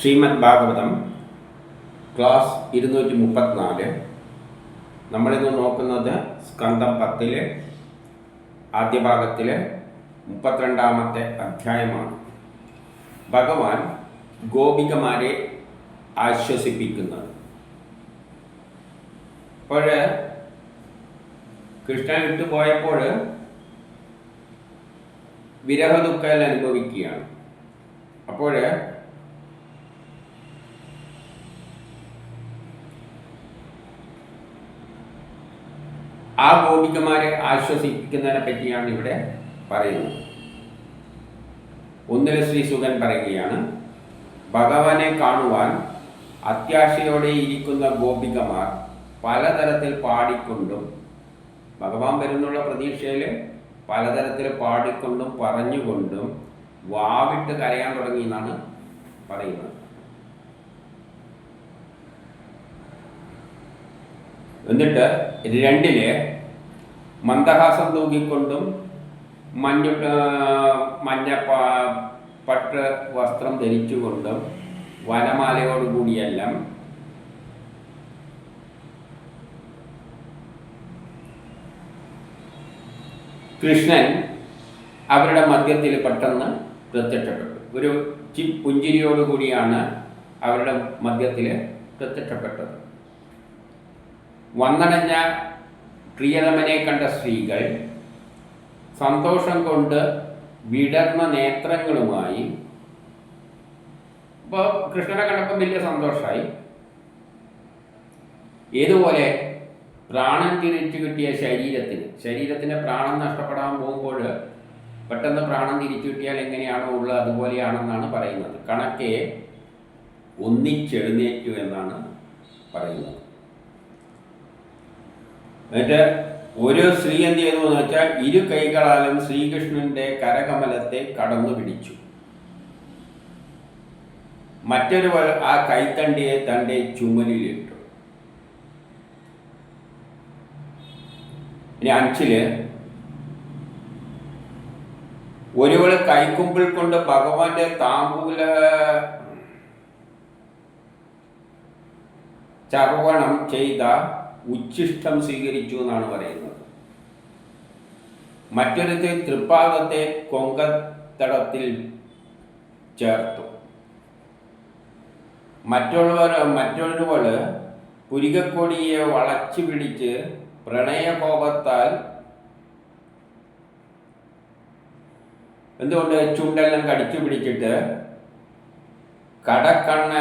Shrimad Bhagavatam class ഇരുന്നൂറ്റി മുപ്പത്തിനാല് നമ്മളിന്ന് നോക്കുന്നത് സ്കന്ധം പത്തിലെ ആദ്യ ഭാഗത്തിലെ മുപ്പത്തിരണ്ടാമത്തെ അധ്യായമാണ്. ഭഗവാൻ ഗോപികമാരെ ആശ്വസിപ്പിക്കുന്നത്. അപ്പോൾ കൃഷ്ണൻ വിട്ടുപോയപ്പോൾ വിരഹദുഃഖം അനുഭവിക്കുകയാണ്. അപ്പോൾ ആ ഗോപികമാരെ ആശ്വസിപ്പിക്കുന്നതിനെ പറ്റിയാണ് ഇവിടെ പറയുന്നത്. ഒന്നിലെ ശ്രീ സുഖൻ പറയുകയാണ് ഭഗവാനെ കാണുവാൻ അത്യാശയോടെ ഇരിക്കുന്ന ഗോപികമാർ പലതരത്തിൽ പാടിക്കൊണ്ടും ഭഗവാൻ വരുന്നുള്ള പ്രതീക്ഷയിൽ പലതരത്തിൽ പാടിക്കൊണ്ടും പറഞ്ഞുകൊണ്ടും വാവിട്ട് കരയാൻ തുടങ്ങി എന്നാണ് പറയുന്നത്. എന്നിട്ട് രണ്ടിൽ മന്ദഹാസം തൂക്കിക്കൊണ്ടും മഞ്ഞ മഞ്ഞ പട്ട് വസ്ത്രം ധരിച്ചുകൊണ്ടും വനമാലയോടുകൂടിയെല്ലാം കൃഷ്ണൻ അവരുടെ മധ്യത്തിൽ പെട്ടെന്ന് പ്രത്യക്ഷപ്പെട്ടു. ഒരു ചി പുഞ്ചിരിയോടുകൂടിയാണ് അവരുടെ മധ്യത്തിൽ പ്രത്യക്ഷപ്പെട്ടത്. വന്നടഞ്ഞ പ്രിയതമനെ കണ്ട സ്ത്രീകൾ സന്തോഷം കൊണ്ട് വിടർന്ന നേത്രങ്ങളുമായി ഇപ്പോൾ കൃഷ്ണനെ കണ്ടപ്പം വലിയ സന്തോഷമായി ഏതുപോലെ പ്രാണൻ തിരിച്ചു കിട്ടിയ ശരീരത്തിന് ശരീരത്തിന് പ്രാണൻ നഷ്ടപ്പെടാൻ പോകുമ്പോൾ പെട്ടെന്ന് പ്രാണൻ തിരിച്ചു കിട്ടിയാൽ എങ്ങനെയാണോ ഉള്ളത് അതുപോലെയാണെന്നാണ് പറയുന്നത്. കണക്കെ ഒന്നിച്ചെഴുന്നേറ്റു എന്നാണ് പറയുന്നത്. എന്നിട്ട് ഒരു സ്ത്രീ എന്ത് ചെയ്തു എന്ന് വെച്ചാൽ ഇരു കൈകളാലും ശ്രീകൃഷ്ണന്റെ കരകമലത്തെ കടന്നു പിടിച്ചു. മറ്റൊരു ആ കൈത്തണ്ടിയെ തന്റെ ചുമലിലിട്ടു. ഇനി അഞ്ചിൽ ഒരുവൾ കൈക്കുമ്പിൾ കൊണ്ട് ഭഗവാന്റെ താമ്പൂല ചർവണം ചെയ്ത ഉച്ഛിഷ്ടം സ്വീകരിച്ചു എന്നാണ് പറയുന്നത്. മറ്റൊരുത്തെ തൃപ്പാദത്തെ കൊങ്കത്തടത്തിൽ ചേർത്തു. മറ്റുള്ളവർ മറ്റൊരുവൾ പുരികക്കൊടിയെ വളച്ചു പിടിച്ച് പ്രണയകോപത്താൽ എന്തുകൊണ്ട് ചുണ്ടെല്ലാം കടിച്ചു പിടിച്ചിട്ട് കടക്കണ്ണ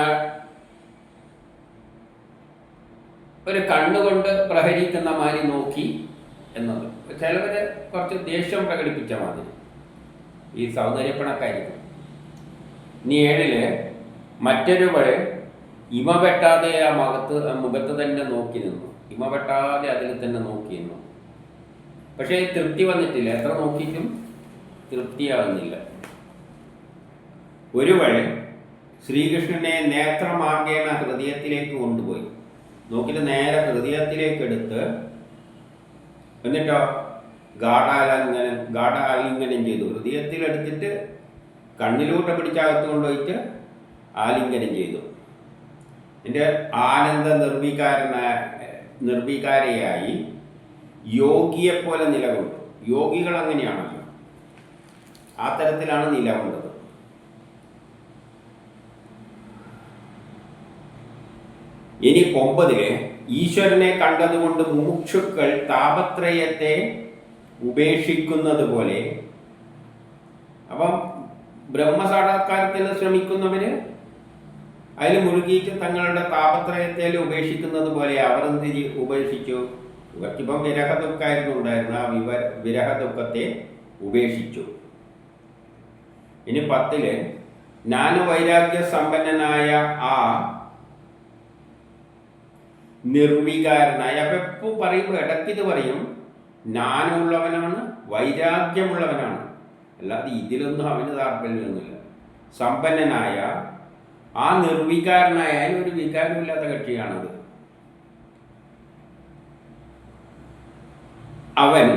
ഒരു കണ്ണുകൊണ്ട് പ്രഹരിക്കുന്ന മാതിരി നോക്കി എന്നത്. ചിലവര് കുറച്ച് ദേഷ്യം പ്രകടിപ്പിച്ച മാതിരി. ഈ സൗന്ദര്യപ്പണക്കാരിക്കും. ഇനി ഏഴിൽ മറ്റൊരുവൾ ഇമ വെട്ടാതെ ആ മുഖത്ത് മുഖത്ത് തന്നെ നോക്കി നിന്നു. ഇമ വെട്ടാതെ അതിൽ തന്നെ നോക്കി നിന്നു. പക്ഷേ തൃപ്തി വന്നിട്ടില്ല. എത്ര നോക്കിയിട്ടും തൃപ്തിയാവുന്നില്ല. ഒരുവൾ ശ്രീകൃഷ്ണനെ നേത്രമാർഗേണ ഹൃദയത്തിലേക്ക് കൊണ്ടുപോയി. നോക്കിയിട്ട് നേരെ ഹൃദയത്തിലേക്ക് എടുത്ത് എന്നിട്ടോ ഗാഠാലിംഗനം ഗാഠാലിംഗനം ചെയ്തു. ഹൃദയത്തിലെടുത്തിട്ട് കണ്ണിലൂടെ പിടിച്ചകത്ത് കൊണ്ടുപോയിട്ട് ആലിംഗനം ചെയ്തു. എന്റെ ആനന്ദ നിർവീകാരനായ നിർവികാരയായി യോഗിയെപ്പോലെ നിലകൊണ്ടു. യോഗികൾ അങ്ങനെയാണല്ലോ ആ തരത്തിലാണ് നിലകൊണ്ടത്. ഇനി ഒമ്പതിൽ ഈശ്വരനെ കണ്ടതുകൊണ്ട് മുമുക്ഷുക്കൾ താപത്രയത്തെ ഉപേക്ഷിക്കുന്നത് പോലെ. അപ്പം ബ്രഹ്മസാക്ഷാത്കാരത്തിന് ശ്രമിക്കുന്നവര് അതിൽ മുഴുകിയിട്ട് തങ്ങളുടെ താപത്രയത്തെ ഉപേക്ഷിക്കുന്നത് പോലെ അവർ എന്ത് ഉപേക്ഷിച്ചു. ഇവർക്കിപ്പം വിരഹ ദുഃഖമായിരുന്നു ഉണ്ടായിരുന്ന. ആ വിവ വിരഹ ദുഃഖത്തെ ഉപേക്ഷിച്ചു. ഇനി പത്തിൽ ജ്ഞാനവൈരാഗ്യ സമ്പന്നനായ ആ നിർവികാരനായ. അപ്പൊ എപ്പോൾ പറയുമ്പോൾ ഇടയ്ക്കിത് പറയും ജ്ഞാനമുള്ളവനാണ് വൈരാഗ്യമുള്ളവനാണ്. അല്ലാതെ ഇതിലൊന്നും അവന് താല്പര്യമൊന്നുമില്ല. സമ്പന്നനായ ആ നിർവികാരനായ ഒരു വികാരമില്ലാത്ത കക്ഷിയാണത്. അവൻ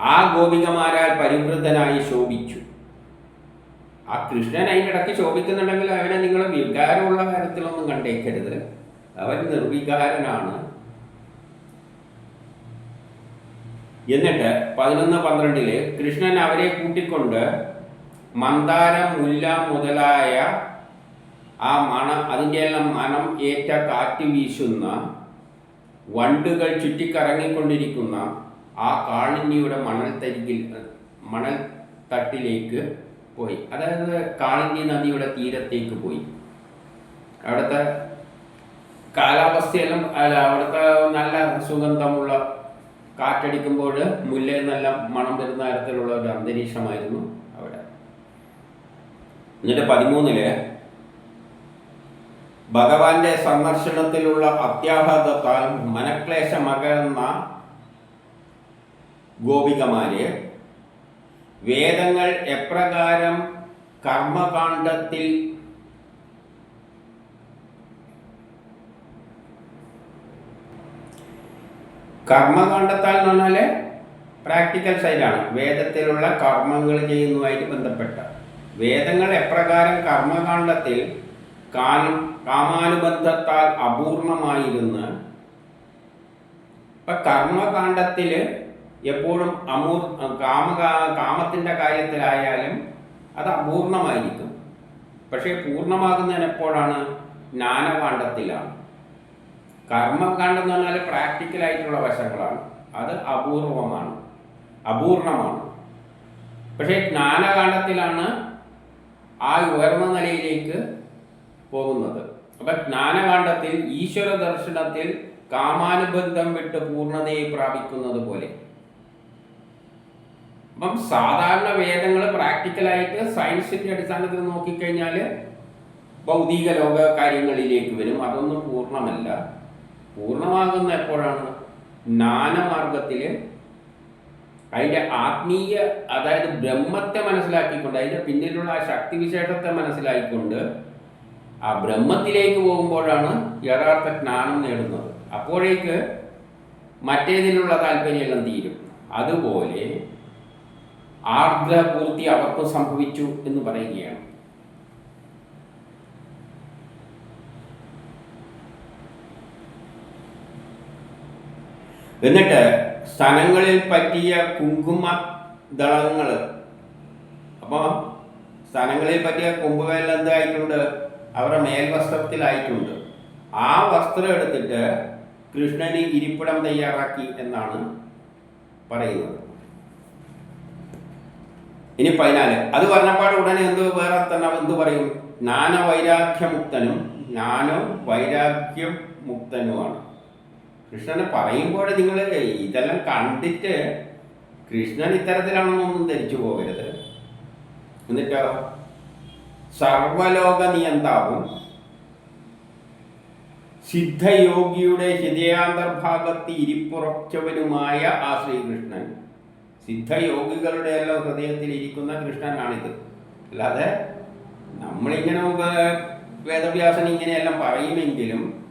ആ ഗോപികമാരാൽ പരിവൃതനായി ശോഭിച്ചു. ആ കൃഷ്ണൻ അതിന്റെ ഇടയ്ക്ക് ശോഭിക്കുന്നുണ്ടെങ്കിൽ അവനെ നിങ്ങൾ വികാരമുള്ള കാര്യത്തിലൊന്നും കണ്ടേക്കരുത്. അവൻ നിർവികാരനാണ്. എന്നിട്ട് പതിനൊന്ന് പന്ത്രണ്ടിൽ കൃഷ്ണൻ അവരെ കൂട്ടിക്കൊണ്ട് മന്ദാര മുല്ല മുതലായ ആ മണം അതിന്റെ എല്ലാം മണം ഏറ്റ കാറ്റ് വീശുന്ന വണ്ടുകൾ ചുറ്റിക്കറങ്ങിക്കൊണ്ടിരിക്കുന്ന ആ കാളിനിയുടെ മണൽ തരികിൽ മണൽ തട്ടിലേക്ക് പോയി. അതായത് കാളങ്കി നദിയുടെ തീരത്തേക്ക് പോയി. അവിടുത്തെ കാലാവസ്ഥയെല്ലാം അല്ല അവിടുത്തെ നല്ല സുഗന്ധമുള്ള കാറ്റടിക്കുമ്പോൾ മുല്ലയിൽ നല്ല മണം വരുന്ന തരത്തിലുള്ള ഒരു അന്തരീക്ഷമായിരുന്നു അവിടെ. എന്നിട്ട് പതിമൂന്നിൽ ഭഗവാന്റെ സന്ദർശനത്തിലുള്ള അത്യാഘാതത്താൽ മനക്ലേശമകന്ന ഗോപികമാര് വേദങ്ങൾ എപ്രകാരം കർമ്മകാണ്ഡത്തിൽ കർമ്മകാണ്ഡത്താൽ എന്ന് പറഞ്ഞാൽ പ്രാക്ടിക്കൽ സൈഡാണ് വേദത്തിലുള്ള കർമ്മങ്ങൾ ചെയ്യുന്നതുമായിട്ട് ബന്ധപ്പെട്ട. വേദങ്ങൾ എപ്രകാരം കർമ്മകാണ്ഡത്തിൽ കാമാനുബന്ധത്താൽ അപൂർണമായിരുന്ന് ഇപ്പൊ കർമ്മകാണ്ഡത്തിൽ എപ്പോഴും അമൂർ കാമ കാമത്തിന്റെ കാര്യത്തിലായാലും അത് അപൂർണമായിരിക്കും. പക്ഷേ പൂർണമാകുന്നതിന് എപ്പോഴാണ്? ജ്ഞാനകാണ്ഡത്തിലാണ് കർമ്മകാണ്ഡം എന്ന് പറഞ്ഞാൽ പ്രാക്ടിക്കലായിട്ടുള്ള വശങ്ങളാണ്. അത് അപൂർവമാണ്. അപൂർണമാണ്. പക്ഷേ ജ്ഞാനകാണ്ഡത്തിലാണ് ആ ഉയർന്ന നിലയിലേക്ക് പോകുന്നത്. അപ്പൊ ജ്ഞാനകാണ്ഡത്തിൽ ഈശ്വര ദർശനത്തിൽ കാമാനുബന്ധം വിട്ട് പൂർണതയെ പ്രാപിക്കുന്നത് പോലെ. അപ്പം സാധാരണ വേദങ്ങൾ പ്രാക്ടിക്കലായിട്ട് സയൻസിന്റെ അടിസ്ഥാനത്തിൽ നോക്കിക്കഴിഞ്ഞാൽ ഭൗതിക ലോക കാര്യങ്ങളിലേക്ക് വരും. അതൊന്നും പൂർണമല്ല. പൂർണമാകുന്ന എപ്പോഴാണ്? ജ്ഞാനമാർഗത്തിൽ അതിന്റെ ആത്മീയ അതായത് ബ്രഹ്മത്തെ മനസ്സിലാക്കിക്കൊണ്ട് അതിന്റെ പിന്നിലുള്ള ആ ശക്തി വിശേഷത്തെ മനസ്സിലാക്കിക്കൊണ്ട് ആ ബ്രഹ്മത്തിലേക്ക് പോകുമ്പോഴാണ് യഥാർത്ഥ ജ്ഞാനം നേടുന്നത്. അപ്പോഴേക്ക് മറ്റേതിലുള്ള താല്പര്യമെല്ലാം തീരും. അതുപോലെ ആർദ്രപൂർത്തി അവർക്ക് സംഭവിച്ചു എന്ന് പറയുകയാണ്. എന്നിട്ട് സ്ഥലങ്ങളിൽ പറ്റിയ കുങ്കുമ ദളങ്ങൾ അപ്പോൾ സ്ഥലങ്ങളിൽ പറ്റിയ കുങ്കുമയിൽ എന്തായിട്ടുണ്ട്? അവരുടെ മേൽവസ്ത്രത്തിലായിട്ടുണ്ട്. ആ വസ്ത്രം എടുത്തിട്ട് കൃഷ്ണന് ഇരിപ്പിടം തയ്യാറാക്കി എന്നാണ് പറയുന്നത്. ഇനി പതിനാല്. അത് പറഞ്ഞപ്പാട് ഉടനെ എന്ത് വേറെ തന്നെ എന്ത് പറയും? ജ്ഞാന വൈരാഗ്യമുക്തനും ജ്ഞാനം വൈരാഗ്യം മുക്തനുമാണ് കൃഷ്ണനെ പറയുമ്പോൾ നിങ്ങൾ ഇതെല്ലാം കണ്ടിട്ട് കൃഷ്ണൻ ഇത്തരത്തിലാണെന്നൊന്നും ധരിച്ചു പോകരുത്. എന്നിട്ടോ? സർവലോക നിയന്താവും. സിദ്ധയോഗിയുടെ ഹൃദയാന്തർഭാഗത്ത് ഇരിപ്പുറച്ചവനുമായ ആ ശ്രീകൃഷ്ണൻ സിദ്ധയോഗികളുടെ എല്ലാം ഹൃദയത്തിൽ ഇരിക്കുന്ന കൃഷ്ണനാണിത്. അല്ലാതെ നമ്മളിങ്ങനെ വേദവ്യാസൻ ഇങ്ങനെയെല്ലാം പറയുമെങ്കിലും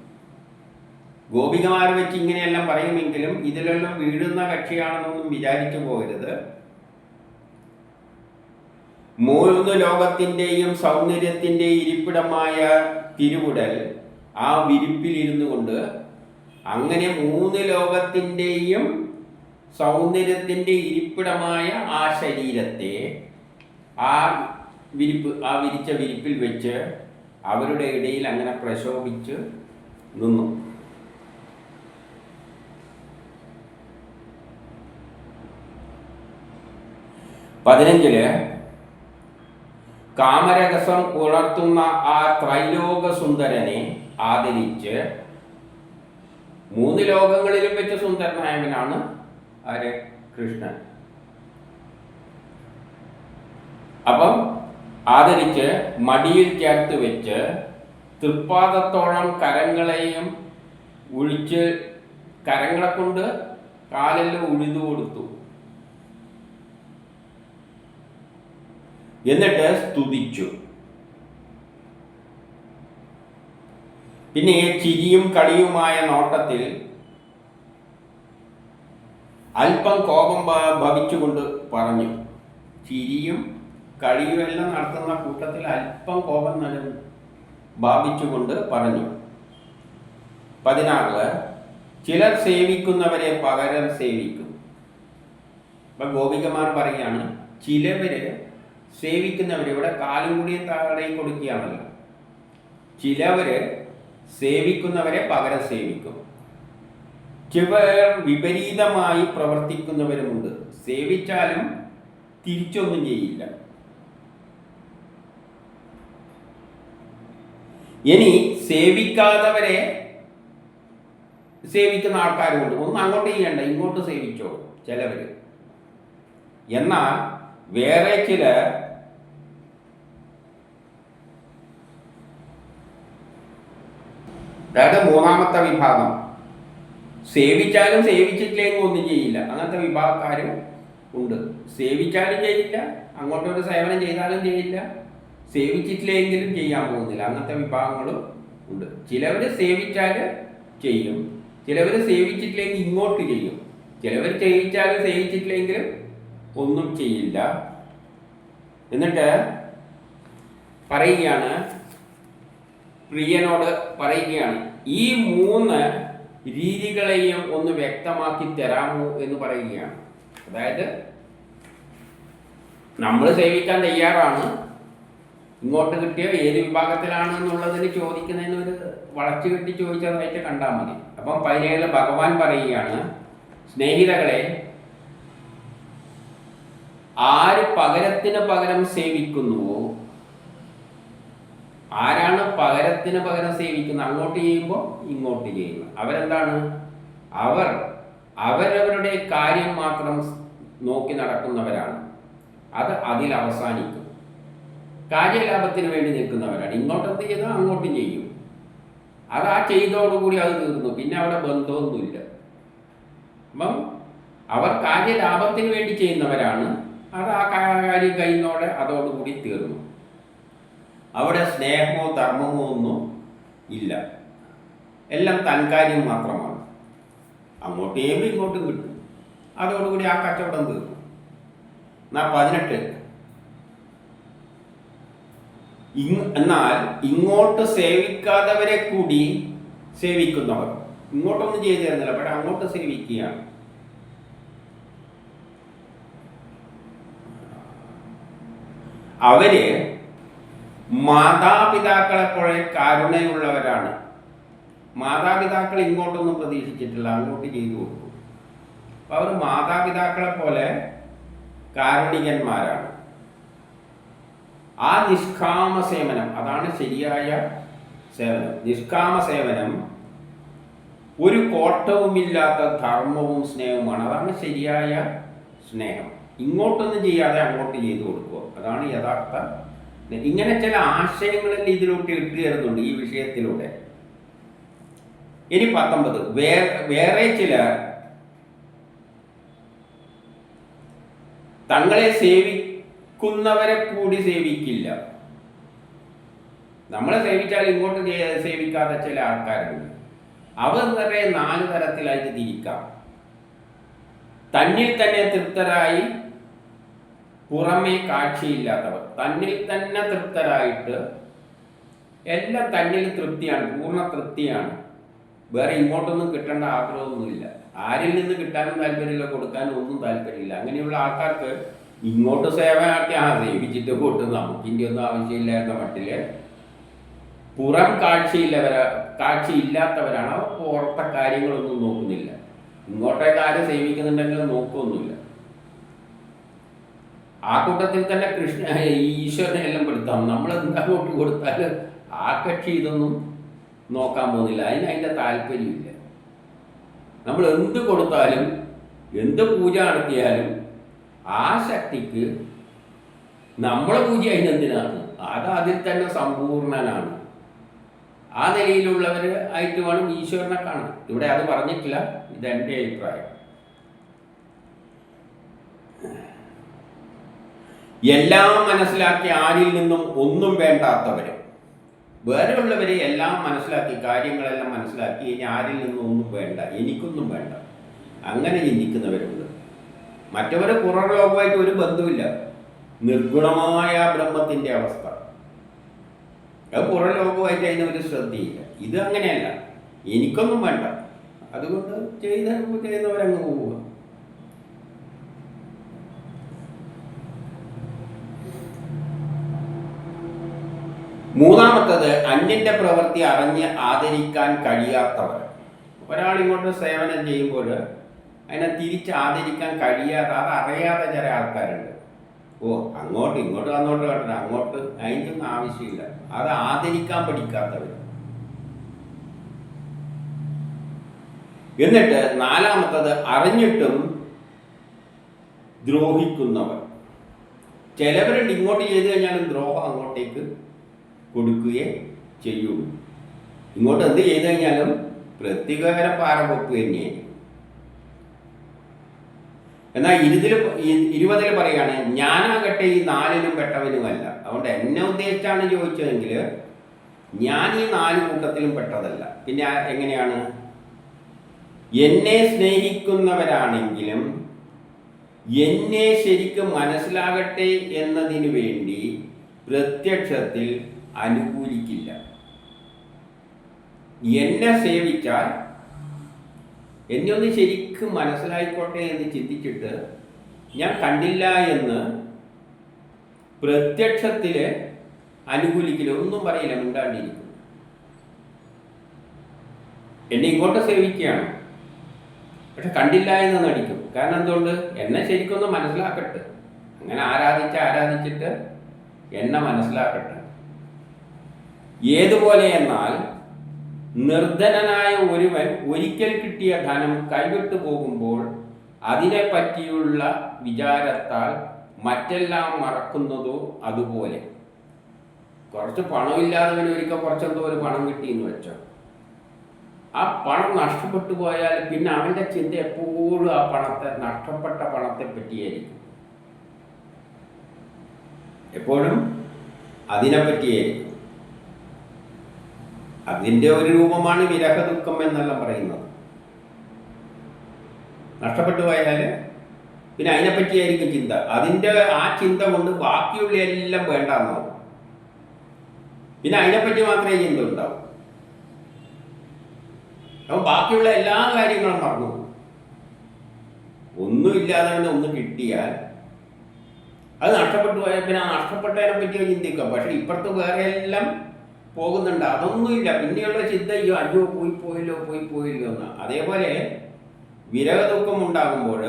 ഗോപികമാരെ വെച്ച് ഇങ്ങനെയെല്ലാം പറയുമെങ്കിലും ഇതിലെല്ലാം വീഴുന്ന കക്ഷിയാണെന്നൊന്നും വിചാരിച്ചു പോകരുത്. മൂന്ന് ലോകത്തിന്റെയും സൗന്ദര്യത്തിന്റെയും ഇരിപ്പിടമായ തിരുവുടൽ ആ വിരിപ്പിലിരുന്നു കൊണ്ട് അങ്ങനെ മൂന്ന് ലോകത്തിന്റെയും സൗന്ദര്യത്തിന്റെ ഇരിപ്പിടമായ ആ ശരീരത്തെ ആ വിരിപ്പ് ആ വിരിച്ച വിരിപ്പിൽ വെച്ച് അവരുടെ ഇടയിൽ അങ്ങനെ പ്രശോഭിച്ച് നിന്നു. പതിനഞ്ചിൽ കാമരകസം ഉണർത്തുന്ന ആ ത്രൈലോക സുന്ദരനെ ആദരിച്ച് മൂന്ന് ലോകങ്ങളിലും വെച്ച് സുന്ദരനായവനാണ് ആര്? കൃഷ്ണൻ. അപ്പം ആദരിച്ച് മടിയിൽ ചേർത്ത് വെച്ച് തൃപ്പാദത്തോളം കരങ്ങളെയും ഒഴിച്ച് കരങ്ങളെ കൊണ്ട് കാലെല്ലാം ഉഴുതു കൊടുത്തു. എന്നിട്ട് സ്തുതിച്ചു. പിന്നെ ചിരിയും കളിയുമായ നോട്ടത്തിൽ അല്പം കോപം ഭവിച്ചുകൊണ്ട് പറഞ്ഞു. ചിരിയും കഴിയുമെല്ലാം നടത്തുന്ന കൂട്ടത്തിൽ അല്പം കോപം നന ഭാവിച്ചുകൊണ്ട് പറഞ്ഞു. പതിനാറ് ചിലർ സേവിക്കുന്നവരെ പകരം സേവിക്കും. ഇപ്പൊ ഗോപികമാർ പറയുകയാണ് ചിലവര് സേവിക്കുന്നവർ ഇവിടെ കാലും കൂടിയും താഴെ കൊടുക്കുകയാണല്ലോ. ചിലവര് സേവിക്കുന്നവരെ പകരം സേവിക്കും. ചിലർ വിപരീതമായി പ്രവർത്തിക്കുന്നവരുമുണ്ട്. സേവിച്ചാലും തിരിച്ചൊന്നും ചെയ്യില്ല. ഇനി സേവിക്കാത്തവരെ സേവിക്കുന്ന ആൾക്കാരുമുണ്ട്. ഒന്ന് അങ്ങോട്ട് ചെയ്യണ്ട ഇങ്ങോട്ട് സേവിച്ചോ ചിലവർ എന്നാൽ വേറെ ചിലർ അതായത് മൂന്നാമത്തെ വിഭാഗം. സേവിച്ചാലും സേവിച്ചിട്ടില്ലെങ്കിൽ ഒന്നും ചെയ്യില്ല. അങ്ങനത്തെ വിഭാഗക്കാരും ഉണ്ട്. സേവിച്ചാലും ചെയ്യില്ല അങ്ങോട്ടൊരു സേവനം ചെയ്താലും ചെയ്യില്ല സേവിച്ചിട്ടില്ലെങ്കിലും ചെയ്യാൻ പോകുന്നില്ല. അങ്ങനത്തെ വിഭാഗങ്ങളും ഉണ്ട്. ചിലവർ സേവിച്ചാൽ ചെയ്യും. ചിലവർ സേവിച്ചിട്ടില്ലെങ്കിൽ ഇങ്ങോട്ട് ചെയ്യും. ചിലവർ ചെയ്യിച്ചാലും സേവിച്ചിട്ടില്ലെങ്കിലും ഒന്നും ചെയ്യില്ല. എന്നിട്ട് പറയുകയാണ് പ്രിയനോട് പറയുകയാണ് ഈ മൂന്ന് രീതികളെയും ഒന്ന് വ്യക്തമാക്കി തരാമോ എന്ന് പറയുകയാണ്. അതായത് നമ്മൾ സേവിക്കാൻ തയ്യാറാണ്. ഇങ്ങോട്ട് കിട്ടിയ ഏത് വിഭാഗത്തിലാണ് എന്നുള്ളതിന് ചോദിക്കുന്നതിന് ഒരു വളച്ചു കെട്ടി ചോദിച്ചതായിട്ട് കണ്ടാൽ മതി. അപ്പം പതിനേഴിൽ ഭഗവാൻ പറയുകയാണ് സ്നേഹിതകളെ ആര് പകരത്തിന് പകരം സേവിക്കുന്നുവോ ആരാണ് പകരത്തിന് പകരം സേവിക്കുന്നത്? അങ്ങോട്ട് ചെയ്യുമ്പോൾ ഇങ്ങോട്ട് ചെയ്യുന്നു. അവരെന്താണ്? അവർ അവരവരുടെ കാര്യം മാത്രം നോക്കി നടക്കുന്നവരാണ്. അത് അതിൽ അവസാനിക്കും. കാര്യലാഭത്തിന് വേണ്ടി നിൽക്കുന്നവരാണ്. ഇങ്ങോട്ട് എന്ത് ചെയ്താൽ അങ്ങോട്ടും ചെയ്യും. അത് ആ ചെയ്തോടുകൂടി അത് തീർന്നു. പിന്നെ അവിടെ ബന്ധമൊന്നുമില്ല. അപ്പം അവർ കാര്യലാഭത്തിന് വേണ്ടി ചെയ്യുന്നവരാണ്. അത് ആ കാര്യം കഴിയുന്നതോടെ അതോടുകൂടി തീർന്നു. അവിടെ സ്നേഹമോ ധർമ്മമോ ഒന്നും ഇല്ല. എല്ലാം തൻകാര്യം മാത്രമാണ്. അങ്ങോട്ട് ചെയ്യുമ്പോൾ ഇങ്ങോട്ടും കിട്ടും. അതോടുകൂടി ആ കച്ചവടം തീർന്നു. എന്നാ പതിനെട്ട്. എന്നാൽ ഇങ്ങോട്ട് സേവിക്കാത്തവരെ കൂടി സേവിക്കുന്നവർ. ഇങ്ങോട്ടൊന്നും ചെയ്തു തരുന്നില്ല പക്ഷെ അങ്ങോട്ട് സേവിക്കുകയാണ്. അവർ മാതാപിതാക്കളെ പോലെ കരുണയുള്ളവരാണ്. മാതാപിതാക്കൾ ഇങ്ങോട്ടൊന്നും പ്രതീക്ഷിച്ചിട്ടില്ല അങ്ങോട്ട് ചെയ്തു കൊടുക്കും. അപ്പൊ അവർ മാതാപിതാക്കളെ പോലെ കാരുണികന്മാരാണ്. ആ നിഷ്കാമ സേവനം അതാണ് ശരിയായ സേവനം. നിഷ്കാമ സേവനം ഒരു കോട്ടവുമില്ലാത്ത ധർമ്മവും സ്നേഹവുമാണ്. അതാണ് ശരിയായ സ്നേഹം. ഇങ്ങോട്ടൊന്നും ചെയ്യാതെ അങ്ങോട്ട് ചെയ്തു കൊടുക്കുക. അതാണ് യഥാർത്ഥ ഇങ്ങനെ ചില ആശയങ്ങളിൽ ഇതിലൂടെ ഇട്ട് തരുന്നുണ്ട് ഈ വിഷയത്തിലൂടെ. ഇനി പത്തൊമ്പത്. വേറെ ചില തങ്ങളെ സേവിക്കുന്നവരെ കൂടി സേവിക്കില്ല. നമ്മളെ സേവിച്ചാൽ ഇങ്ങോട്ട് സേവിക്കാത്ത ചില ആൾക്കാരുണ്ട്. നിറയെ നാല് തരത്തിലായിട്ട് തിരിക്കാം. തന്നിൽ തന്നെ തൃപ്തരായി പുറമേ കാഴ്ചയില്ലാത്തവർ. തന്നിൽ തന്നെ തൃപ്തരായിട്ട് എല്ലാം തന്നിൽ തൃപ്തിയാണ് പൂർണ തൃപ്തിയാണ്. വേറെ ഇങ്ങോട്ടൊന്നും കിട്ടേണ്ട ആഗ്രഹമൊന്നുമില്ല. ആരിൽ നിന്ന് കിട്ടാനും താല്പര്യമില്ല കൊടുക്കാനും ഒന്നും താല്പര്യമില്ല. അങ്ങനെയുള്ള ആൾക്കാർക്ക് ഇങ്ങോട്ട് സേവനാക്കി ആ സേവിച്ചിട്ട് പോട്ട് നമുക്കിന്റെ ഒന്നും ആവശ്യമില്ലായിരുന്ന മട്ടിൽ പുറം കാഴ്ചയില്ലവര കാഴ്ചയില്ലാത്തവരാണ്. അവർ പുറത്തെ കാര്യങ്ങളൊന്നും നോക്കുന്നില്ല. ഇങ്ങോട്ടേക്ക് ആരും സേവിക്കുന്നുണ്ടെങ്കിൽ നോക്കുകയൊന്നുമില്ല ആ കൂട്ടത്തിൽ തന്നെ കൃഷ്ണ ഈശ്വരനെ എല്ലാം പെടുത്താം. നമ്മൾ എന്താ വോട്ട് കൊടുത്താൽ ആ കക്ഷി ഇതൊന്നും നോക്കാൻ പോകുന്നില്ല. അതിന് അതിന്റെ താല്പര്യമില്ല. നമ്മൾ എന്ത് കൊടുത്താലും എന്ത് പൂജ നടത്തിയാലും ആ ശക്തിക്ക് നമ്മളെ പൂജ അതിനെന്തിനാണ് അത് അതിൽ തന്നെ സമ്പൂർണനാണ്. ആ നിലയിലുള്ളവർ ആയിട്ട് വേണം ഈശ്വരനെ കാണാൻ. ഇവിടെ അത് പറഞ്ഞിട്ടില്ല. ഇതെന്റെ അഭിപ്രായം. എല്ലാം മനസ്സിലാക്കി ആരിൽ നിന്നും ഒന്നും വേണ്ടാത്തവര്. വേറെയുള്ളവരെ എല്ലാം മനസ്സിലാക്കി കാര്യങ്ങളെല്ലാം മനസ്സിലാക്കി ഇനി ആരിൽ നിന്നും ഒന്നും വേണ്ട എനിക്കൊന്നും വേണ്ട. അങ്ങനെ ചിന്തിക്കുന്നവരുണ്ട് മറ്റവരെ പുറം ലോകമായിട്ട് ഒരു ബന്ധമില്ല നിർഗുണമായ ബ്രഹ്മത്തിന്റെ അവസ്ഥ. അത് പുറലോകമായിട്ട് അതിനൊരു ശ്രദ്ധയില്ല. ഇത് അങ്ങനെയല്ല. എനിക്കൊന്നും വേണ്ട. അതുകൊണ്ട് ചെയ്ത ചെയ്യുന്നവരങ്ങ് പോവുക. മൂന്നാമത്തത് അന്യന്റെ പ്രവൃത്തി അറിഞ്ഞ് ആദരിക്കാൻ കഴിയാത്തവർ. ഒരാൾ ഇങ്ങോട്ട് സേവനം ചെയ്യുമ്പോൾ അതിനെ തിരിച്ച് ആദരിക്കാൻ കഴിയാത്ത അത് അറിയാത്ത ചില ആൾക്കാരുണ്ട്. ഓ അങ്ങോട്ട് ഇങ്ങോട്ട് അങ്ങോട്ട് കണ്ടില്ല അങ്ങോട്ട് അതിനൊന്നും ആവശ്യമില്ല. അത് ആദരിക്കാൻ പഠിക്കാത്തവർ. എന്നിട്ട് നാലാമത്തത് അറിഞ്ഞിട്ടും ദ്രോഹിക്കുന്നവർ. ചിലവരുണ്ട് ഇങ്ങോട്ട് ചെയ്തു കഴിഞ്ഞാലും ദ്രോഹം അങ്ങോട്ടേക്ക് കൊടുക്കുകയേ ചെയ്യുള്ളൂ ഇങ്ങോട്ട് എന്ത് ചെയ്തു കഴിഞ്ഞാലും പ്രത്യേകതര പാരവെപ്പ് തന്നെയായിരിക്കും എന്നാൽ ഇരുതിൽ ഇരുപതിൽ പറയാണ് ഞാനാകട്ടെ ഈ നാലിനും പെട്ടവനുമല്ല. അതുകൊണ്ട് എന്നെ ഉദ്ദേശിച്ചാണ് ചോദിച്ചതെങ്കിൽ ഞാൻ ഈ നാല് കൂട്ടത്തിലും പെട്ടതല്ല. പിന്നെ എങ്ങനെയാണ്? എന്നെ സ്നേഹിക്കുന്നവരാണെങ്കിലും എന്നെ ശരിക്കും മനസ്സിലാകട്ടെ എന്നതിനു വേണ്ടി പ്രത്യക്ഷത്തിൽ അനുകൂലിക്കില്ല. എന്നെ സേവിച്ചാൽ എന്നെ ഒന്ന് ശരിക്കും മനസ്സിലായിക്കോട്ടെ എന്ന് ചിന്തിച്ചിട്ട് ഞാൻ കണ്ടില്ല എന്ന് പ്രത്യക്ഷത്തിൽ അനുകൂലിക്കില്ല ഒന്നും പറയില്ല മിണ്ടാണ്ടിരിക്കും എന്നെ ഇങ്ങോട്ട് സേവിക്കുകയാണ്. പക്ഷെ കണ്ടില്ല എന്ന് നടിക്കും. കാരണം എന്തുകൊണ്ട്? എന്നെ ശരിക്കൊന്ന് മനസ്സിലാക്കട്ടെ. അങ്ങനെ ആരാധിച്ച് ആരാധിച്ചിട്ട് എന്നെ മനസ്സിലാക്കട്ടെ. ഏതുപോലെ എന്നാൽ നിർധനനായ ഒരുവൻ ഒരിക്കൽ കിട്ടിയ ധനം കൈവിട്ടു പോകുമ്പോൾ അതിനെ പറ്റിയുള്ള വിചാരത്താൽ മറ്റെല്ലാം മറക്കുന്നതോ അതുപോലെ. കുറച്ച് പണമില്ലാത്തവന് ഒരിക്കൽ കുറച്ചെന്തോ ഒരു പണം കിട്ടി എന്ന് വെച്ചോ. ആ പണം നഷ്ടപ്പെട്ടു പോയാൽ പിന്നെ അവന്റെ ചിന്ത എപ്പോഴും ആ പണത്തെ നഷ്ടപ്പെട്ട പണത്തെ പറ്റിയായിരിക്കും. എപ്പോഴും അതിനെ പറ്റിയായിരിക്കും. അതിന്റെ ഒരു രൂപമാണ് വിരഹ ദുഃഖം എന്നെല്ലാം പറയുന്നത്. നഷ്ടപ്പെട്ടു പോയാൽ പിന്നെ അതിനെപ്പറ്റിയായിരിക്കും ചിന്ത. അതിന്റെ ആ ചിന്ത കൊണ്ട് ബാക്കിയുള്ള എല്ലാം വേണ്ടെന്നാവും പിന്നെ അതിനെപ്പറ്റി മാത്രമേ ചിന്ത ഉണ്ടാവും. അപ്പം ബാക്കിയുള്ള എല്ലാ കാര്യങ്ങളും മറന്നു. ഒന്നുമില്ലാതെ തന്നെ ഒന്ന് കിട്ടിയാൽ അത് നഷ്ടപ്പെട്ടു പോയാൽ പിന്നെ ആ നഷ്ടപ്പെട്ടതിനെ പറ്റിയോ ചിന്തിക്കാം. പക്ഷെ ഇപ്പുറത്ത് വേറെ എല്ലാം പോകുന്നുണ്ട്. അതൊന്നുമില്ല. പിന്നെയുള്ള ചിന്ത അയ്യോ അയ്യോ പോയി പോയില്ലോ പോയി പോയില്ലോ എന്ന്. അതേപോലെ വിരഹ ദുഃഖം ഉണ്ടാകുമ്പോൾ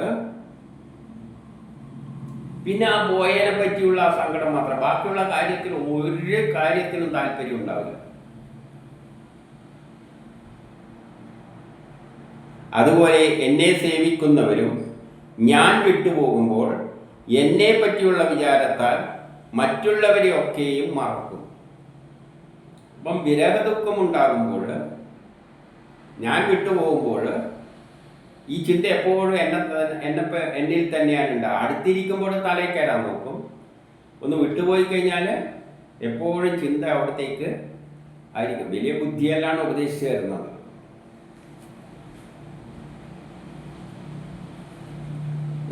പിന്നെ ആ പോയതിനെ പറ്റിയുള്ള സങ്കടം മാത്രം. ബാക്കിയുള്ള കാര്യത്തിൽ ഒരു കാര്യത്തിനും താല്പര്യം ഉണ്ടാവില്ല. അതുപോലെ എന്നെ സേവിക്കുന്നവരും ഞാൻ വിട്ടുപോകുമ്പോൾ എന്നെ പറ്റിയുള്ള വിചാരത്താൽ മറ്റുള്ളവരെയൊക്കെയും മറക്കും. അപ്പം വിരഹദുഃഖം ഉണ്ടാകുമ്പോൾ ഞാൻ വിട്ടുപോകുമ്പോൾ ഈ ചിന്ത എപ്പോഴും എന്നെ എന്നെ എന്നിൽ തന്നെയാണ് ഉണ്ടാവുക അടുത്തിരിക്കുമ്പോൾ തലയിൽ കയറാൻ നോക്കും. ഒന്ന് വിട്ടുപോയി കഴിഞ്ഞാൽ എപ്പോഴും ചിന്ത അവിടത്തേക്ക് ആയിരിക്കും. വലിയ ബുദ്ധിയെല്ലാം ഉപദേശിച്ചു തരുന്നത്.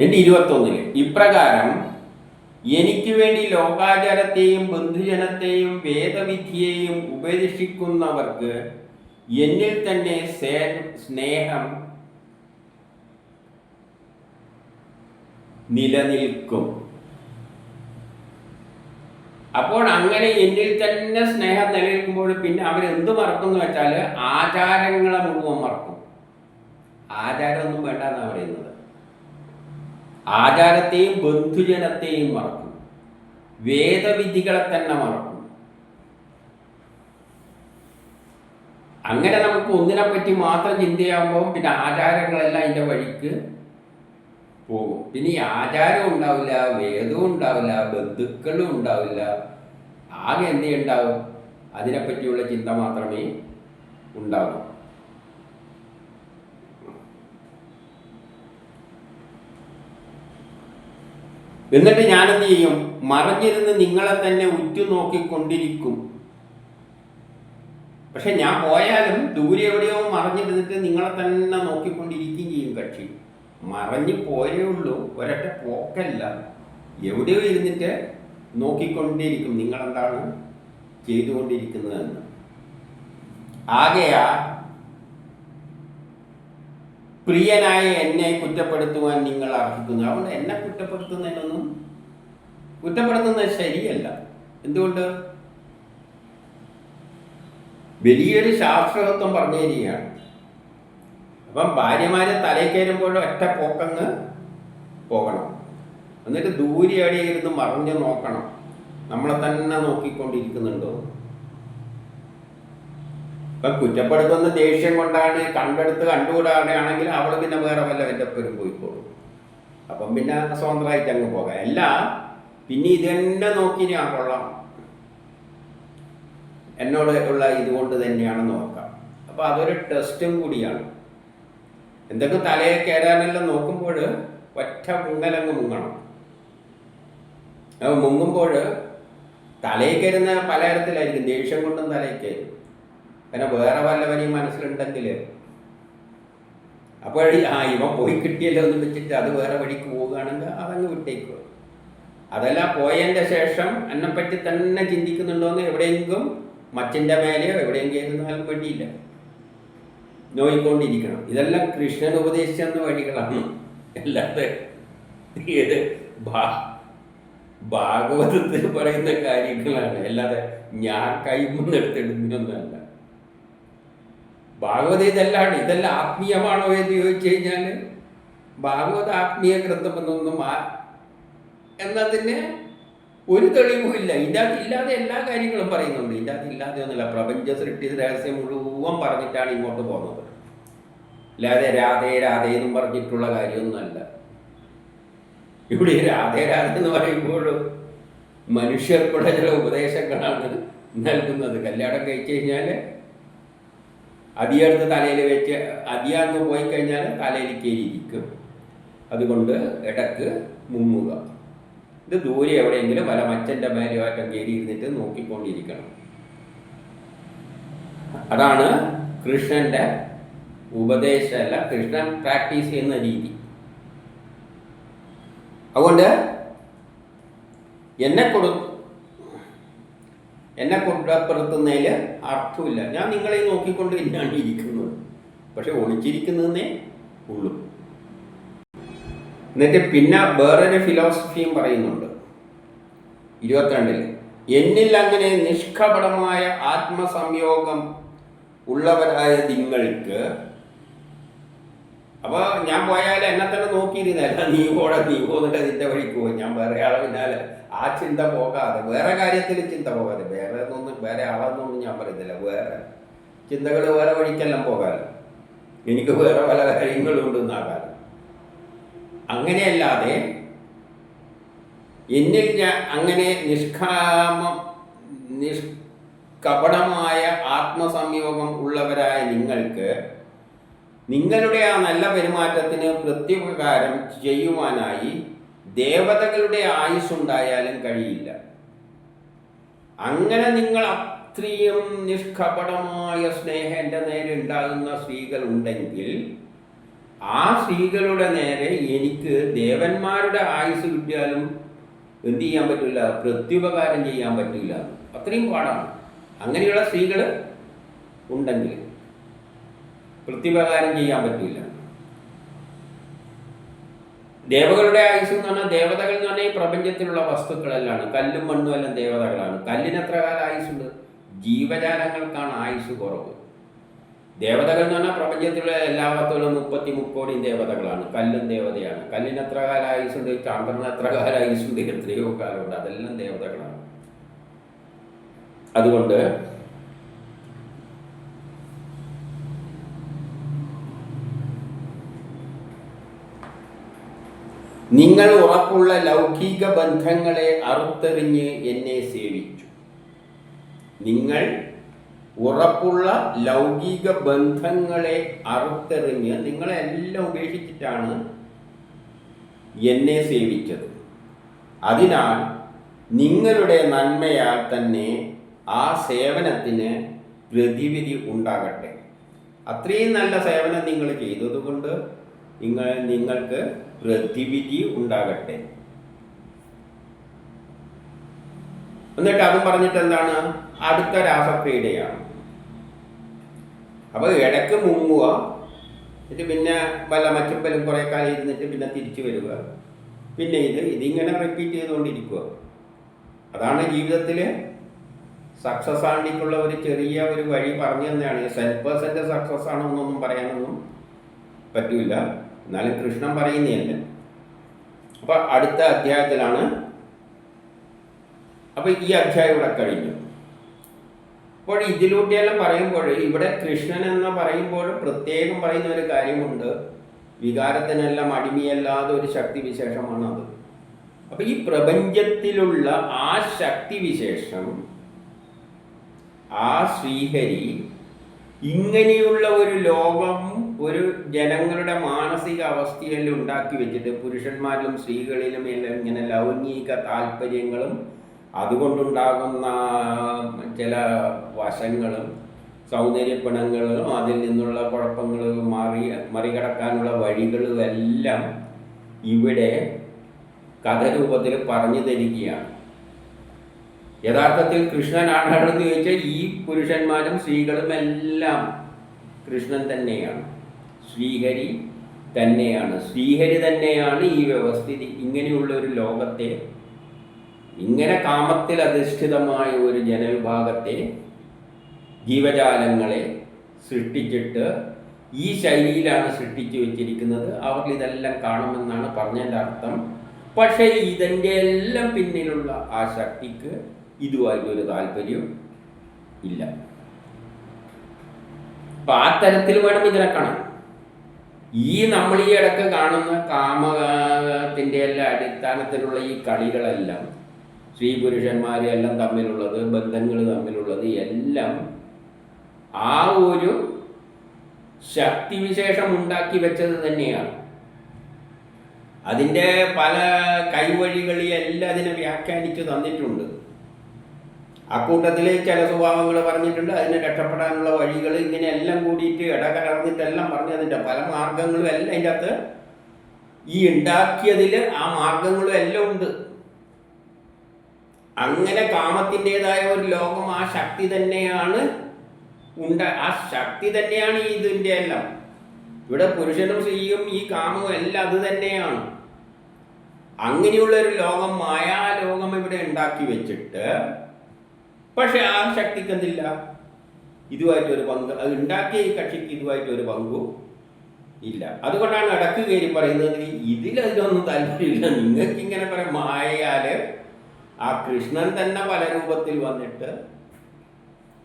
എന്റെ ഇരുപത്തൊന്നിൽ ഇപ്രകാരം എനിക്ക് വേണ്ടി ലോകാചാരത്തെയും ബന്ധുജനത്തെയും വേദവിധിയെയും ഉപദേശിക്കുന്നവർക്ക് എന്നിൽ തന്നെ സ്നേഹം നിലനിൽക്കും. അപ്പോൾ അങ്ങനെ എന്നിൽ തന്നെ സ്നേഹം നിലനിൽക്കുമ്പോൾ പിന്നെ അവരെന്ത് എന്ന് വെച്ചാൽ ആചാരങ്ങളെ മുഴുവൻ മറക്കും. ആചാരമൊന്നും വേണ്ട എന്നാണ് പറയുന്നത്. ആചാരത്തെയും ബന്ധുജനത്തെയും മറക്കും. വേദവിധികളെ തന്നെ മറക്കും. അങ്ങനെ നമുക്ക് ഒന്നിനെ പറ്റി മാത്രം ചിന്തയാകുമ്പോൾ പിന്നെ ആചാരങ്ങളെല്ലാം അതിന്റെ വഴിക്ക് പോകും. പിന്നെ ഈ ആചാരം ഉണ്ടാവില്ല വേദവും ഉണ്ടാവില്ല ബന്ധുക്കളും ഉണ്ടാവില്ല. ആകെ എന്ത് ഉണ്ടാവും അതിനെപ്പറ്റിയുള്ള ചിന്ത മാത്രമേ ഉണ്ടാവൂ. എന്നിട്ട് ഞാനെന്ത് ചെയ്യും? മറിഞ്ഞിരുന്ന് നിങ്ങളെ തന്നെ ഉറ്റുനോക്കിക്കൊണ്ടിരിക്കും. പക്ഷെ ഞാൻ പോയാലും ദൂരെ എവിടെയോ മറിഞ്ഞിരുന്നിട്ട് നിങ്ങളെ തന്നെ നോക്കിക്കൊണ്ടിരിക്കുകയും ചെയ്യും കക്ഷി. മറഞ്ഞു പോയേ ഉള്ളൂ ഒരൊറ്റ പോക്കല്ല. എവിടെയോ ഇരുന്നിട്ട് നോക്കിക്കൊണ്ടേയിരിക്കും നിങ്ങളെന്താണ് ചെയ്തുകൊണ്ടിരിക്കുന്നതെന്ന്. ആകെയാ പ്രിയനായ എന്നെ കുറ്റപ്പെടുത്തുവാൻ നിങ്ങൾ അർഹിക്കുന്നു. അതുകൊണ്ട് എന്നെ കുറ്റപ്പെടുത്തുന്നതിനൊന്നും കുറ്റപ്പെടുത്തുന്നത് ശരിയല്ല. എന്തുകൊണ്ട്? വലിയൊരു ശാസ്ത്രകത്വം പറഞ്ഞു തരികയാണ് അപ്പം ഭാര്യമാരെ തലയിൽ കയറുമ്പോഴും ഒറ്റ പോക്കങ്ങ് പോകണം. എന്നിട്ട് ദൂരെ അവിടെ ഇരുന്ന് മറിഞ്ഞ് നോക്കണം. നമ്മളെ തന്നെ നോക്കിക്കൊണ്ടിരിക്കുന്നുണ്ടോ? ഇപ്പൊ കുറ്റപ്പെടുത്തുന്ന ദേഷ്യം കൊണ്ടാണ് കണ്ടെടുത്ത് കണ്ടുകൂടാണെങ്കിൽ അവൾ പിന്നെ വേറെ വല്ല എന്റെ ഒപ്പരും പോയിക്കോളും. അപ്പം പിന്നെ സ്വതന്ത്രമായിട്ട് അങ്ങ് പോകാം. അല്ല പിന്നെ ഇത് തന്നെ നോക്കി ഞാൻ കൊള്ളാം. എന്നോട് ഉള്ള ഇതുകൊണ്ട് തന്നെയാണ് നോക്കാം അപ്പോൾ അതൊരു ടെസ്റ്റും കൂടിയാണ്. എന്തൊക്കെ തലയെ കയറാനെല്ലാം നോക്കുമ്പോൾ ഒറ്റ മുങ്ങലങ്ങ് മുങ്ങണം. മുങ്ങുമ്പോൾ തലയിൽ കയറുന്ന പലതരത്തിലായിരിക്കും. ദേഷ്യം കൊണ്ടും തലയിൽ കയറും. പിന്നെ വേറെ വല്ലവനെയും മനസ്സിലുണ്ടെങ്കിൽ അപ്പോൾ ആ ഇവ പോയി കിട്ടിയല്ലോ എന്ന് വെച്ചിട്ട് അത് വേറെ വഴിക്ക് പോവുകയാണെങ്കിൽ അതങ്ങ് വിട്ടേക്കുക അതല്ല പോയതിന്റെ ശേഷം എന്നെപ്പറ്റി തന്നെ ചിന്തിക്കുന്നുണ്ടോ എന്ന് എവിടെയെങ്കിലും മച്ചിന്റെ മേലെയോ എവിടെയെങ്കിലും കയറുന്നാലും വേണ്ടിയില്ല നോയിക്കൊണ്ടിരിക്കണം. ഇതെല്ലാം കൃഷ്ണൻ ഉപദേശിച്ചെന്ന വഴികളാണ്. അല്ലാതെ ഏത് ഭാ ഭാഗവതത്തിൽ പറയുന്ന കാര്യങ്ങളാണ്. അല്ലാതെ ഞാൻ കൈമുന്നെടുത്തിടുന്നൊന്നല്ല ഭാഗവത ഇതെല്ലാം ഇതെല്ലാം ആത്മീയമാണോ എന്ന് ചോദിച്ചു കഴിഞ്ഞാൽ ഭാഗവത ആത്മീയ ഗ്രന്ഥമെന്നൊന്നും ആ എന്നതിന് ഒരു തെളിവുമില്ല ഇതിന്റെ അകത്ത് ഇല്ലാതെ എല്ലാ കാര്യങ്ങളും പറയുന്നുണ്ട്. ഇതിന്റെ അകത്ത് ഇല്ലാതെ ഒന്നുമില്ല. പ്രപഞ്ച സൃഷ്ടി രഹസ്യം മുഴുവൻ പറഞ്ഞിട്ടാണ് ഇങ്ങോട്ട് പോകുന്നത്. അല്ലാതെ രാധേ രാധേ എന്നും പറഞ്ഞിട്ടുള്ള കാര്യമൊന്നുമല്ല. ഇവിടെ രാധേ രാധ എന്ന് പറയുമ്പോഴും മനുഷ്യർക്കുള്ള ചില ഉപദേശങ്ങളാണ് നൽകുന്നത്. കല്യാണം കഴിച്ചു കഴിഞ്ഞാൽ അധികടുത്ത് തലയിൽ വെച്ച് അധികങ്ങ് പോയി കഴിഞ്ഞാൽ തലയിൽ കയറിയിരിക്കും അതുകൊണ്ട് ഇടയ്ക്ക് മുങ്ങുക. ഇത് ദൂരെ എവിടെയെങ്കിലും വല മച്ചന്റെ മേലുമാറ്റം കയറി ഇരുന്നിട്ട് നോക്കിക്കൊണ്ടിരിക്കണം. അതാണ് കൃഷ്ണന്റെ ഉപദേശമല്ല കൃഷ്ണൻ പ്രാക്ടീസ് ചെയ്യുന്ന രീതി. അതുകൊണ്ട് എന്നെ കൊടു എന്നെ കുറ്റപ്പെടുത്തുന്നതിൽ അർത്ഥമില്ല. ഞാൻ നിങ്ങളെ നോക്കിക്കൊണ്ട് തന്നെയാണ് ഇരിക്കുന്നത്. പക്ഷെ ഒളിച്ചിരിക്കുന്നതേ ഉള്ളൂ. എന്നിട്ട് പിന്നെ വേറൊരു ഫിലോസഫിയും പറയുന്നുണ്ട്. ഇരുപത്തിരണ്ടിൽ എന്നിൽ അങ്ങനെ നിഷ്കപടമായ ആത്മസംയോഗം ഉള്ളവരായ നിങ്ങൾക്ക് അപ്പൊ ഞാൻ പോയാൽ എന്നെ തന്നെ നോക്കിയിരുന്നല്ല നീ പോടാ നീ പോന്നിട്ട് നിന്റെ വഴിക്ക് പോകും ഞാൻ വേറെ ആളെ പിന്നാലെ ആ ചിന്ത പോകാതെ വേറെ കാര്യത്തിൽ ചിന്ത പോകാതെ വേറെ ഒന്നും വേറെ ആളെന്നൊന്നും ഞാൻ പറയുന്നില്ല. വേറെ ചിന്തകൾ വേറെ വഴിക്കെല്ലാം പോകാറില്ല എനിക്ക് വേറെ പല കാര്യങ്ങളും ഉണ്ടെന്നാകാലോ അങ്ങനെയല്ലാതെ എന്നിൽ ഞാൻ അങ്ങനെ നിഷ്കാമം നിഷ്കപടമായ ആത്മസംയോഗം ഉള്ളവരായ നിങ്ങൾക്ക് നിങ്ങളുടെ ആ നല്ല പെരുമാറ്റത്തിന് പ്രത്യുപകാരം ചെയ്യുവാനായി ദേവതകളുടെ ആയുസ്സുണ്ടായാലും കഴിയില്ല. അങ്ങനെ നിങ്ങൾ അത്രയും നിഷ്കപടമായ സ്നേഹം എന്റെ നേരെ ഉണ്ടാകുന്ന സ്ത്രീകൾ ഉണ്ടെങ്കിൽ ആ സ്ത്രീകളുടെ നേരെ എനിക്ക് ദേവന്മാരുടെ ആയുസ് കിട്ടിയാലും എന്ത് ചെയ്യാൻ പറ്റില്ല പ്രത്യുപകാരം ചെയ്യാൻ പറ്റില്ല. അത്രയും പാടാണ്. അങ്ങനെയുള്ള സ്ത്രീകൾ ഉണ്ടെങ്കിൽ പ്രത്യുപകാരം ചെയ്യാൻ പറ്റില്ല. ദേവകളുടെ ആയുസ് എന്ന് പറഞ്ഞാൽ ദേവതകൾ എന്ന് പറഞ്ഞാൽ ഈ പ്രപഞ്ചത്തിലുള്ള വസ്തുക്കളെല്ലാം കല്ലും മണ്ണും എല്ലാം ദേവതകളാണ്. കല്ലിന് എത്ര കാലം ആയുസുണ്ട് ജീവജാലങ്ങൾക്കാണ് ആയുസ് കുറവ്. ദേവതകൾ എന്ന് പറഞ്ഞാൽ പ്രപഞ്ചത്തിലുള്ള എല്ലാ വസ്തുക്കളും മുപ്പത്തി മുക്കോടി ദേവതകളാണ്. കല്ലും ദേവതയാണ്. കല്ലിന് എത്ര കാലം ആയുസുണ്ട് ചാന്ദ്രന് എത്ര കാലം ആയുസുണ്ട് എത്രയോ കാലമുണ്ട്. അതെല്ലാം ദേവതകളാണ്. അതുകൊണ്ട് നിങ്ങൾ ഉറപ്പുള്ള ലൗകിക ബന്ധങ്ങളെ അറുത്തെറിഞ്ഞ് എന്നെ സേവിച്ചു. നിങ്ങൾ ഉറപ്പുള്ള ലൗകിക ബന്ധങ്ങളെ അറുത്തെറിഞ്ഞ് നിങ്ങളെല്ലാം ഉപേക്ഷിച്ചിട്ടാണ് എന്നെ സേവിച്ചത്. അതിനാൽ നിങ്ങളുടെ നന്മയാൽ തന്നെ ആ സേവനത്തിന് പ്രതിവിധി ഉണ്ടാകട്ടെ. അത്രയും നല്ല സേവനം നിങ്ങൾ ചെയ്തതുകൊണ്ട് നിങ്ങൾ നിങ്ങൾക്ക് പ്രതിവിധി ഉണ്ടാകട്ടെ. എന്നിട്ട് അതും പറഞ്ഞിട്ട് എന്താണ്? അടുത്ത രാസക്രീഡയാണ് അപ്പോൾ ഇടയ്ക്ക് മുങ്ങുക എന്നിട്ട് പിന്നെ വല്ല മറ്റപ്പലും കുറേ കാലം ഇരുന്നിട്ട് പിന്നെ തിരിച്ചു വരിക. പിന്നെ ഇത് ഇതിങ്ങനെ റിപ്പീറ്റ് ചെയ്തുകൊണ്ടിരിക്കുക. അതാണ് ജീവിതത്തിൽ സക്സസ് ആണ്ടിക്കുള്ള ഒരു ചെറിയ ഒരു വഴി പറഞ്ഞു തന്നെയാണ്. സെൽഫ് പേഴ്സന്റെ സക്സസ് ആണോ എന്നൊന്നും പറയാനൊന്നും പറ്റൂല. എന്നാലും കൃഷ്ണൻ പറയുന്നതല്ല അപ്പൊ അടുത്ത അധ്യായത്തിലാണ് അപ്പൊ ഈ അധ്യായം ഇവിടെ കഴിഞ്ഞു. അപ്പോൾ ഇതിലൂടെയെല്ലാം പറയുമ്പോൾ ഇവിടെ കൃഷ്ണൻ എന്ന് പറയുമ്പോൾ പ്രത്യേകം പറയുന്ന ഒരു കാര്യമുണ്ട്. വികാരത്തിനെല്ലാം അടിമയല്ലാതെ ഒരു ശക്തി വിശേഷമാണ് അത്. അപ്പൊ ഈ പ്രപഞ്ചത്തിലുള്ള ആ ശക്തി വിശേഷം ആ ശ്രീഹരി ഇങ്ങനെയുള്ള ഒരു ലോകം ഒരു ജനങ്ങളുടെ മാനസിക അവസ്ഥയെല്ലാം ഉണ്ടാക്കി വെച്ചിട്ട് പുരുഷന്മാരിലും സ്ത്രീകളിലും എല്ലാം ഇങ്ങനെ ലൗകിക താല്പര്യങ്ങളും അതുകൊണ്ടുണ്ടാകുന്ന ചില വശങ്ങളും സൗന്ദര്യപ്പണങ്ങളും അതിൽ നിന്നുള്ള കുഴപ്പങ്ങൾ മറി മറികടക്കാനുള്ള വഴികളും എല്ലാം ഇവിടെ കഥരൂപത്തിൽ പറഞ്ഞു തരികയാണ്. യഥാർത്ഥത്തിൽ കൃഷ്ണനാണെന്ന് ചോദിച്ചാൽ ഈ പുരുഷന്മാരും സ്ത്രീകളും എല്ലാം കൃഷ്ണൻ തന്നെയാണ്. ശ്രീഹരി തന്നെയാണ്. ശ്രീഹരി തന്നെയാണ് ഈ വ്യവസ്ഥിതി. ഇങ്ങനെയുള്ള ഒരു ലോകത്തെ ഇങ്ങനെ കാമത്തിൽ അധിഷ്ഠിതമായ ഒരു ജനവിഭാഗത്തെ ജീവജാലങ്ങളെ സൃഷ്ടിച്ചിട്ട് ഈ ശൈലിയിലാണ് സൃഷ്ടിച്ചു വെച്ചിരിക്കുന്നത്. അവർക്ക് ഇതെല്ലാം കാണുമെന്നാണ് പറഞ്ഞതിന്റെ അർത്ഥം. പക്ഷേ ഇതിന്റെ എല്ലാം പിന്നിലുള്ള ആ ശക്തിക്ക് ഇതുമായിട്ടൊരു താല്പര്യം ഇല്ല. അപ്പൊ ആ തരത്തിൽ വേണം ഇതിനെ കാണാൻ. ഈ നമ്മൾ ഈ ഇടയ്ക്ക് കാണുന്ന കാമത്തിന്റെ എല്ലാം അടിസ്ഥാനത്തിലുള്ള ഈ കളികളെല്ലാം സ്ത്രീ പുരുഷന്മാരെല്ലാം തമ്മിലുള്ളത് ബന്ധങ്ങൾ തമ്മിലുള്ളത് എല്ലാം ആ ഒരു ശക്തിവിശേഷം ഉണ്ടാക്കി വെച്ചത് തന്നെയാണ്. അതിന്റെ പല കൈവഴികളെല്ലാം അതിനെ വ്യാഖ്യാനിച്ചു തന്നിട്ടുണ്ട്. അക്കൂട്ടത്തിൽ ചില സ്വഭാവങ്ങൾ പറഞ്ഞിട്ടുണ്ട്. അതിനെ രക്ഷപ്പെടാനുള്ള വഴികൾ ഇങ്ങനെയെല്ലാം കൂടിയിട്ട് ഇടകലർന്നിട്ടെല്ലാം പറഞ്ഞതിന്റെ പല മാർഗങ്ങളും എല്ലാം അതിന്റെ അകത്ത് ഈ ഉണ്ടാക്കിയതിൽ ആ മാർഗങ്ങളും എല്ലാം ഉണ്ട്. അങ്ങനെ കാമത്തിന്റെതായ ഒരു ലോകം ആ ശക്തി തന്നെയാണ് ഉണ്ട ആ ശക്തി തന്നെയാണ് ഈ ഇതിന്റെ എല്ലാം. ഇവിടെ പുരുഷനും സ്ത്രീയും ഈ കാമവും എല്ലാം അത് തന്നെയാണ്. അങ്ങനെയുള്ള ഒരു ലോകം മായാലോകം ഇവിടെ ഉണ്ടാക്കി വെച്ചിട്ട് പക്ഷെ ആ ശക്തിക്ക് എന്തില്ല ഇതുമായിട്ട് ഒരു പങ്ക് അത് ഉണ്ടാക്കിയ ഈ കക്ഷിക്ക് ഇതുമായിട്ട് ഒരു പങ്കും ഇല്ല. അതുകൊണ്ടാണ് അടക്ക് കയറി പറയുന്നത് ഇതിലതിലൊന്നും താല്പര്യമില്ല. നിങ്ങൾക്ക് ഇങ്ങനെ പറയാം മായയാൽ ആ കൃഷ്ണൻ തന്നെ പല രൂപത്തിൽ വന്നിട്ട്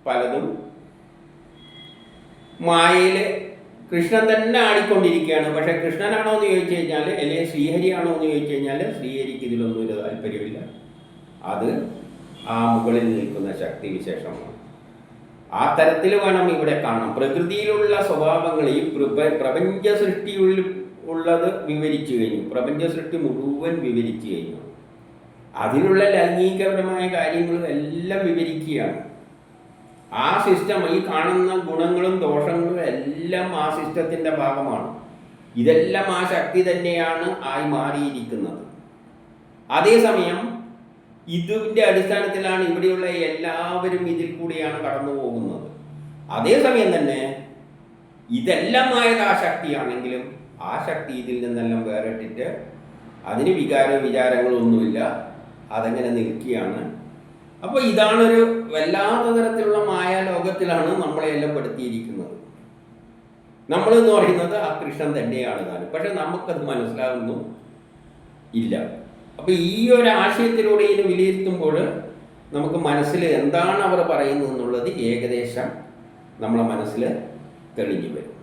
പലതും മായയിൽ കൃഷ്ണൻ തന്നെ ആടിക്കൊണ്ടിരിക്കുകയാണ്. പക്ഷെ കൃഷ്ണനാണോ എന്ന് ചോദിച്ചു കഴിഞ്ഞാൽ അല്ലെങ്കിൽ ശ്രീഹരിയാണോ എന്ന് ചോദിച്ചു കഴിഞ്ഞാൽ ശ്രീഹരിക്ക് ഇതിലൊന്നും ഒരു താല്പര്യമില്ല. അത് ആ മുകളിൽ നിൽക്കുന്ന ശക്തി വിശേഷമാണ് ആ തരത്തിൽ വേണം ഇവിടെ കാണാം പ്രകൃതിയിലുള്ള സ്വഭാവങ്ങൾ ഈ പ്രപ- പ്രപഞ്ച സൃഷ്ടിയുള്ളിൽ ഉള്ളത് വിവരിച്ചു കഴിഞ്ഞു. പ്രപഞ്ച സൃഷ്ടി മുഴുവൻ വിവരിച്ചു കഴിഞ്ഞു. അതിനുള്ള ലൈംഗികപരമായ കാര്യങ്ങളും എല്ലാം വിവരിക്കുകയാണ്. ആ സിസ്റ്റം ഈ കാണുന്ന ഗുണങ്ങളും ദോഷങ്ങളും എല്ലാം ആ സിസ്റ്റത്തിന്റെ ഭാഗമാണ്. ഇതെല്ലാം ആ ശക്തി തന്നെയാണ് ആയി മാറിയിരിക്കുന്നത്. അതേസമയം ഇതിന്റെ അടിസ്ഥാനത്തിലാണ് ഇവിടെയുള്ള എല്ലാവരും ഇതിൽ കൂടിയാണ് കടന്നു പോകുന്നത്. അതേസമയം തന്നെ ഇതെല്ലാം ആയത് ആ ശക്തിയാണെങ്കിലും ആ ശക്തി ഇതിൽ നിന്നെല്ലാം വേറിട്ടിട്ട് അതിന് വികാര വിചാരങ്ങളൊന്നുമില്ല. അതങ്ങനെ നിൽക്കുകയാണ്. അപ്പോൾ ഇതാണൊരു വല്ലാത്ത തരത്തിലുള്ള മായാലോകത്തിലാണ് നമ്മളെല്ലാം പെടുത്തിയിരിക്കുന്നത്. നമ്മൾ എന്ന് പറയുന്നത് ആ കൃഷ്ണൻ തന്നെയാണ് താനും പക്ഷെ നമുക്കത് മനസ്സിലാകുന്നു ഇല്ല. അപ്പോൾ ഈ ഒരു ആശയത്തിലൂടെ ഇതിനെ വിലയിരുത്തുമ്പോൾ നമുക്ക് മനസ്സിൽ എന്താണ് അവർ പറയുന്നത് എന്നുള്ളത് ഏകദേശം നമ്മളെ മനസ്സിൽ തെളിഞ്ഞു വരും.